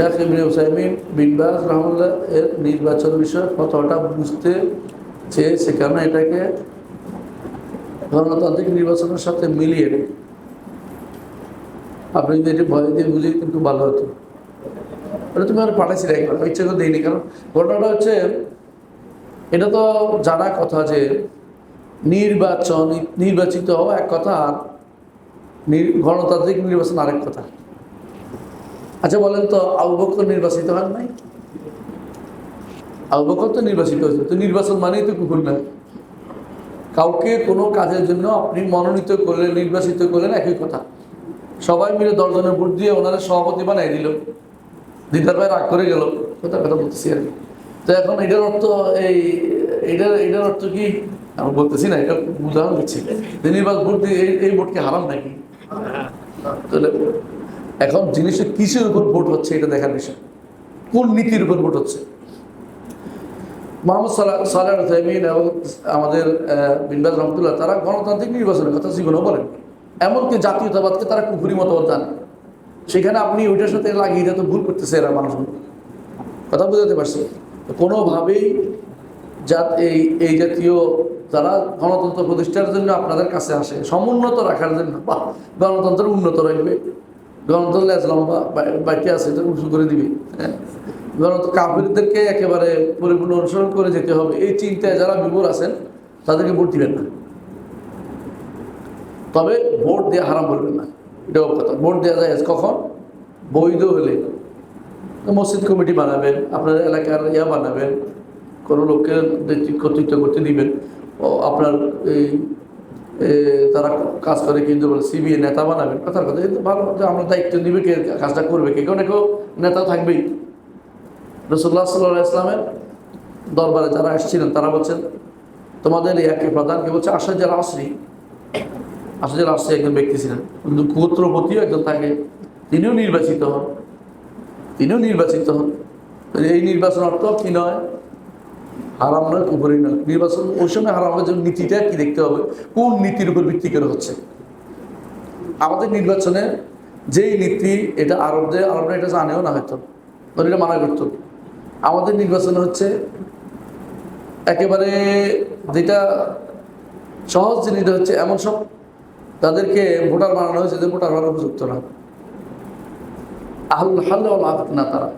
শেখ ইবনে হুসাইমিন বিনবাজ রহমুল্লাহ এর নির্বাচন বিষয়ে ফতোয়াটা বুঝতে চেয়ে সেখানে এটাকে গণতান্ত্রিক নির্বাচনের সাথে মিলিয়ে আপনি যদি এটি ভয় দিয়ে বুঝিয়ে কিন্তু ভালো হতো। ওটা তুমি আর পাঠাইছি একবার, ইচ্ছে করে দিইনি কারণ ঘটনাটা হচ্ছে, এটা তো জানা কথা যে নির্বাচন নির্বাচিত হওয়া এক কথা আর গণতান্ত্রিক নির্বাচন আরেক কথা। আচ্ছা বলেন তো আবু বকর নির্বাচিত হন নাই? আবু বকর তো নির্বাচিত হয়েছে তো নির্বাচন মানেই তো কুকুর না। কাউকে কোনো কাজের জন্য আপনি মনোনীত করলেন নির্বাচিত করলেন একই কথা। সবাই মিলে দশজনের ভোট দিয়ে ওনারা সভাপতি বানাই দিল। দিদার ভাই রাগ করে গেল কথা কথা বলতেছি আর কি। তো এখন এটার অর্থ এই এটার এটার অর্থ কি? আমি বলতেছি না এটা উদাহরণ দিচ্ছি নির্বাচন ভোট দিয়ে এই- এই ভোটকে হারাম নাকি? তাহলে এখন জিনিসটা কিসের উপর ভোট হচ্ছে এটা দেখার বিষয়? কোন নীতির উপর ভোট হচ্ছে? মোহাম্মদ সাল্লাহ সাল্লাহ তাইমিন এবং আমাদের বিনবাজ রহমতুল্লাহ, তারা গণতান্ত্রিক নির্বাচনের কথা জীবনেও বলেন। এমনকি জাতীয়তাবাদকে তারা কুফুরি মতবাদ জানে। সেখানে আপনি ওইটার সাথে লাগিয়ে দিতে ভুল করতেছে এরা মানুষগুলো। কথা বুঝাতে পারছি? কোনোভাবেই জাত এই এই জাতীয় যারা গণতন্ত্র প্রতিষ্ঠার জন্য আপনাদের কাছে আসে, সমুন্নত রাখার জন্য বা গণতন্ত্র উন্নত রাখবে গণতন্ত্র লেজ লম্বা বাকি আছে, এটা উঁচু করে দিবে হ্যাঁ? গণতন্ত্র কাফিরদেরকে একেবারে পরিপূর্ণ অনুসরণ করে যেতে হবে। এই চিন্তায় যারা বিভোর আছেন, তাদেরকে ভোট দিবেন না। তবে ভোট দেওয়া হারাম করবেন না। এটাও কথা। ভোট দেওয়া যায় কখন? বৈধ হলে। মসজিদ কমিটি বানাবেন, আপনার এলাকার ইয়া বানাবেন, কোনো লোককে কর্তৃত্ব করতে দিবেন। আপনার এই তারা কাজ করে কিন্তু বলে সিবিআই নেতা বানাবেন। কথার কথা কিন্তু ভালো, যে আমরা দায়িত্ব দিবে কে, কাজটা করবে কে, কেউ কেউ নেতা থাকবেই। রসুল্লাহ সাল্লাহ ইসলামের দরবারে যারা এসেছিলেন, তারা বলছেন, তোমাদের ইয়াকে প্রধান কে বলছে আসাদ আসরি। আসাদ আসরি একজন ব্যক্তি ছিলেন। কিন্তু গোত্রপতিও একজন থাকে তিনিও নির্বাচিত হন। তিনিও নির্বাচিত হন। এই নির্বাচন অর্থ কি নয়? হারাম নয় কুপুরি নয় নির্বাচন ওই সময় হারাম হওয়ার জন্য নীতিটা কি দেখতে হবে? কোন নীতির উপর ভিত্তি করে হচ্ছে? আমাদের নির্বাচনে যেই নীতি, এটা আরবদের, আরবরা এটা জানেও না হয়তো এটা মানা করতো। আমাদের নির্বাচন হচ্ছে একেবারে যেটা সহজ জিনিসটা হচ্ছে এমন সব তাদেরকে ভোটার বানানো হয়েছে যে ভোটার হওয়ার উপযুক্ত না। আহুল হাল্লা না তারা।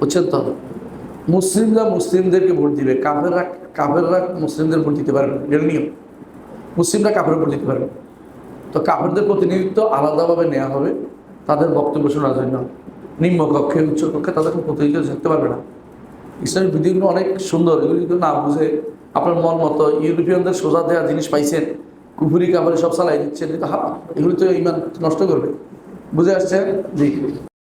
বুঝছেন তো? মুসলিমরা মুসলিমদেরকে ভোট দিবে, কাফেররা কাফেররা মুসলিমদের ভোট দিতে পারবে। এটা নিয়ম। মুসলিমরা কাফের ভোট দিতে পারবে তো কাফেরদের প্রতিনিধিত্ব আলাদাভাবে নেওয়া হবে, তাদের বক্তব্য শোনার জন্য। নিম্ন কক্ষে উচ্চ কক্ষে তাদের কোনো প্রতিনিধিত্ব থাকতে পারবে না। ইসলামিক বিধিগুলো অনেক সুন্দর, এগুলি কিন্তু না বুঝে, আপনার মন মতো, ইউরোপিয়ানদের সোজা দেওয়া জিনিস পাইছেন, কুফুরি কাপড়ে সব চালাই দিচ্ছেন, এটা হারাম। এগুলি তো ইমান নষ্ট করবে। বুঝে আসছে জি।